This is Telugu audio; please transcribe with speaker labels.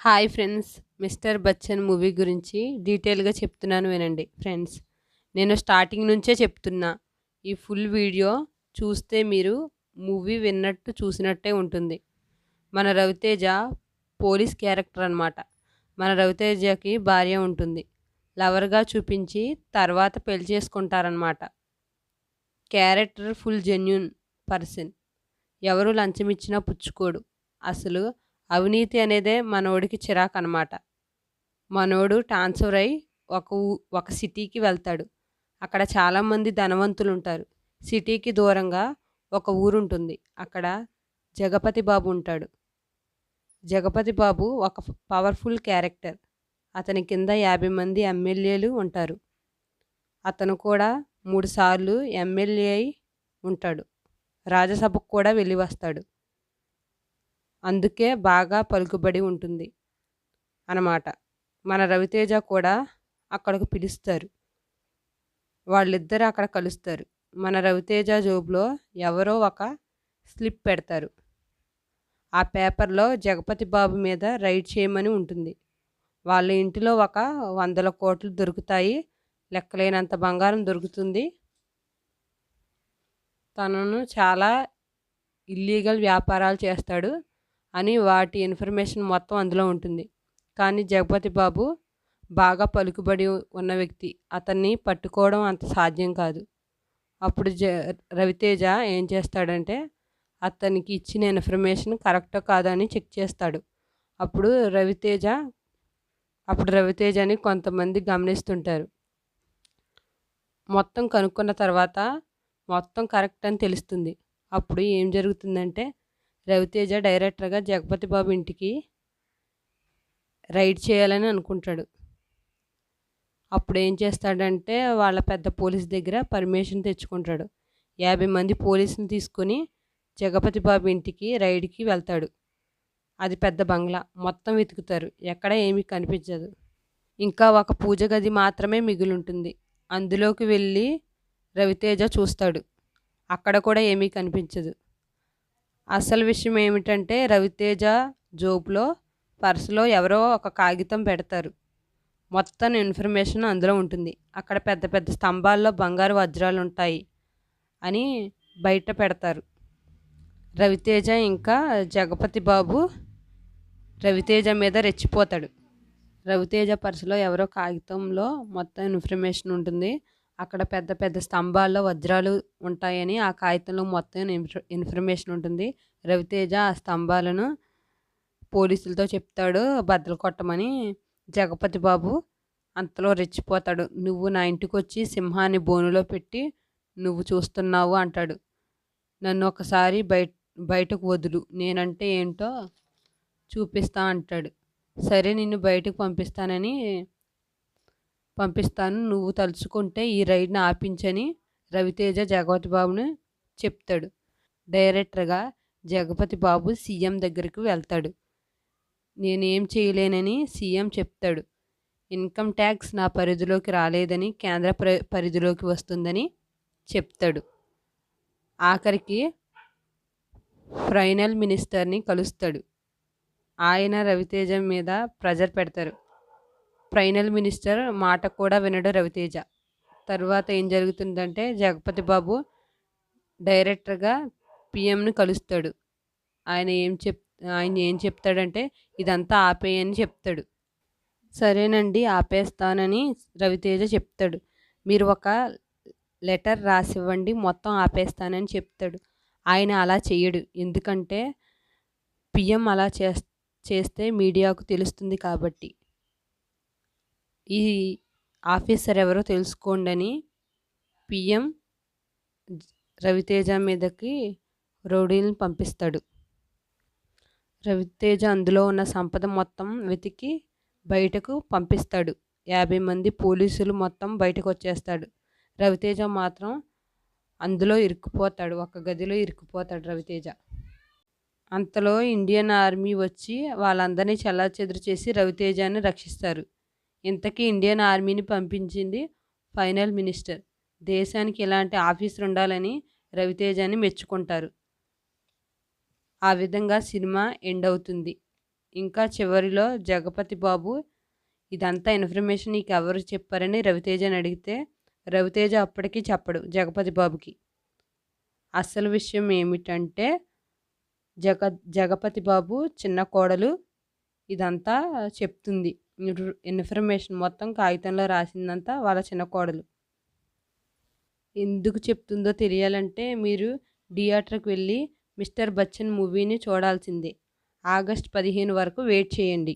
Speaker 1: Hi friends mister Bachchan movie గురించి డీటెయిల్గా చెప్తున్నాను వినండి. ఫ్రెండ్స్ నేను స్టార్టింగ్ నుంచే చెప్తున్నా ఈ ఫుల్ వీడియో చూస్తే మీరు మూవీ విన్నట్టు చూసినట్టే ఉంటుంది. మన రవితేజ పోలీస్ క్యారెక్టర్ అనమాట మన రవితేజకి భార్య ఉంటుంది. లవర్గా చూపించి తర్వాత పెళ్ళి చేసుకుంటారనమాట క్యారెక్టర్ ఫుల్ జెన్యున్ పర్సన్. ఎవరు లంచం ఇచ్చినా పుచ్చుకోడు. అసలు అవినీతి అనేదే మనోడికి చిరాకు అనమాట మనోడు ట్రాన్స్ఫర్ అయి ఒక ఊ ఒక సిటీకి వెళ్తాడు. అక్కడ చాలామంది ధనవంతులు ఉంటారు సిటీకి దూరంగా ఒక ఊరు ఉంటుంది అక్కడ జగపతి బాబు ఉంటాడు. జగపతి బాబు ఒక పవర్ఫుల్ క్యారెక్టర్. అతని కింద యాభై మంది ఎమ్మెల్యేలు ఉంటారు. అతను కూడా మూడుసార్లు ఎమ్మెల్యే అయి ఉంటాడు. రాజ్యసభకు కూడా వెళ్ళి వస్తాడు అందుకే బాగా పలుకుబడి ఉంటుంది అన్నమాట. మన రవితేజ కూడా అక్కడికి పిలుస్తారు. వాళ్ళిద్దరు అక్కడ కలుస్తారు. మన రవితేజ జోబులో ఎవరో ఒక స్లిప్ పెడతారు. ఆ పేపర్లో జగపతి బాబు మీద రైడ్ చేయమని ఉంటుంది. వాళ్ళ ఇంటిలో ఒక వందల కోట్లు దొరుకుతాయి. లెక్కలేనంత బంగారం దొరుకుతుంది. తనను చాలా ఇల్లీగల్ వ్యాపారాలు చేస్తాడు. అని వాటి ఇన్ఫర్మేషన్ మొత్తం అందులో ఉంటుంది. కానీ జగపతి బాబు బాగా పలుకుబడి ఉన్న వ్యక్తి. అతన్ని పట్టుకోవడం అంత సాధ్యం కాదు. అప్పుడు జ రవితేజ ఏం చేస్తాడంటే అతనికి ఇచ్చిన ఇన్ఫర్మేషన్ కరెక్టో కాదని అని చెక్ చేస్తాడు. అప్పుడు రవితేజ అప్పుడు రవితేజని కొంతమంది గమనిస్తుంటారు. మొత్తం కనుక్కున్న తర్వాత మొత్తం కరెక్ట్ అని తెలుస్తుంది. అప్పుడు ఏం జరుగుతుందంటే రవితేజ డైరెక్టర్గా జగపతి బాబు ఇంటికి రైడ్ చేయాలని అనుకుంటాడు. అప్పుడు ఏం చేస్తాడంటే వాళ్ళ పెద్ద పోలీస్ దగ్గర పర్మిషన్ తెచ్చుకుంటాడు. యాభై మంది పోలీసుని తీసుకొని జగపతి బాబు ఇంటికి రైడ్కి వెళ్తాడు. అది పెద్ద బంగ్లా. మొత్తం వెతుకుతారు. ఎక్కడ ఏమీ కనిపించదు. ఇంకా ఒక పూజ గది మాత్రమే మిగులుంటుంది. అందులోకి వెళ్ళి రవితేజ చూస్తాడు. అక్కడ కూడా ఏమీ కనిపించదు. అసలు విషయం ఏమిటంటే రవితేజ జోబులో పర్సులో ఎవరో ఒక కాగితం పెడతారు. మొత్తం ఇన్ఫర్మేషన్ అందులో ఉంటుంది. అక్కడ పెద్ద పెద్ద స్తంభాల్లో బంగారు వజ్రాలు ఉంటాయి అని బయట పెడతారు. రవితేజ ఇంకా జగపతి బాబు రవితేజ మీద రెచ్చిపోతాడు. రవితేజ పర్సులో ఎవరో కాగితంలో మొత్తం ఇన్ఫర్మేషన్ ఉంటుంది. అక్కడ పెద్ద పెద్ద స్తంభాల్లో వజ్రాలు ఉంటాయని ఆ కాగితంలో మొత్తం ఇన్ఫర్మేషన్ ఉంటుంది. రవితేజ ఆ స్తంభాలను పోలీసులతో చెప్తాడు బద్దలు కొట్టమని జగపతి బాబు అంతలో రెచ్చిపోతాడు. నువ్వు నా ఇంటికి వచ్చి సింహాన్ని బోనులో పెట్టి నువ్వు చూస్తున్నావు అంటాడు. నన్ను ఒకసారి బయట బయటకు వదులు నేనంటే ఏంటో చూపిస్తా అంటాడు. సరే నిన్ను బయటకు పంపిస్తానని పంపిస్తాను. నువ్వు తలుచుకుంటే ఈ రైడ్ని ఆపించని రవితేజ జగపతి బాబుని చెప్తాడు. డైరెక్టర్గా జగపతి బాబు సీఎం దగ్గరికి వెళ్తాడు. నేనేం చేయలేనని సీఎం చెప్తాడు. ఇన్కమ్ ట్యాక్స్ నా పరిధిలోకి రాలేదని కేంద్ర పరిధిలోకి వస్తుందని చెప్తాడు. ఆఖరికి ఫైనల్ మినిస్టర్ని కలుస్తాడు. ఆయన రవితేజ మీద ప్రెజర్ పెడతారు. ఫైనల్ మినిస్టర్ మాట కూడా వినడు రవితేజ. తర్వాత ఏం జరుగుతుందంటే జగపతి బాబు డైరెక్టర్గా పిఎంని కలుస్తాడు. ఆయన ఏం చెప్ ఆయన ఏం చెప్తాడంటే ఇదంతా ఆపేయని చెప్తాడు. సరేనండి ఆపేస్తానని రవితేజ చెప్తాడు. మీరు ఒక లెటర్ రాసివ్వండి మొత్తం ఆపేస్తానని చెప్తాడు. ఆయన అలా చేయడు ఎందుకంటే పిఎం అలా చేస్తే మీడియాకు తెలుస్తుంది కాబట్టి. ఈ ఆఫీసర్ ఎవరో తెలుసుకోండి అని పిఎం రవితేజ మీదకి రౌడీలను పంపిస్తాడు. రవితేజ అందులో ఉన్న సంపద మొత్తం వెతికి బయటకు పంపిస్తాడు. యాభై మంది పోలీసులు మొత్తం బయటకు వచ్చేస్తాడు రవితేజ మాత్రం అందులో ఇరుక్కుపోతాడు. ఒక గదిలో ఇరుక్కుపోతాడు రవితేజ. అంతలో ఇండియన్ ఆర్మీ వచ్చి వాళ్ళందరినీ చెల్లాచెదురు చేసి రవితేజాన్ని రక్షిస్తారు. ఇంతకీ ఇండియన్ ఆర్మీని పంపించింది ఫైనల్ మినిస్టర్. దేశానికి ఇలాంటి ఆఫీసర్ ఉండాలని రవితేజని మెచ్చుకుంటారు. ఆ విధంగా సినిమా ఎండ్ అవుతుంది. ఇంకా చివరిలో జగపతి బాబు ఇదంతా ఇన్ఫర్మేషన్ నీకు ఎవరు చెప్పారని రవితేజని అడిగితే రవితేజ అప్పటికీ చెప్పడు జగపతి బాబుకి. అసలు విషయం ఏమిటంటే జగ జగపతి బాబు చిన్న కోడలు ఇదంతా చెప్తుంది. ఇన్ఫర్మేషన్ మొత్తం కాగితంలో రాసిందంతా వాళ్ళ చిన్న కోడలు. ఎందుకు చెప్తుందో తెలియాలంటే మీరు థియేటర్కి వెళ్ళి మిస్టర్ బచ్చన్ మూవీని చూడాల్సిందే. ఆగస్ట్ పదిహేను వరకు వెయిట్ చేయండి.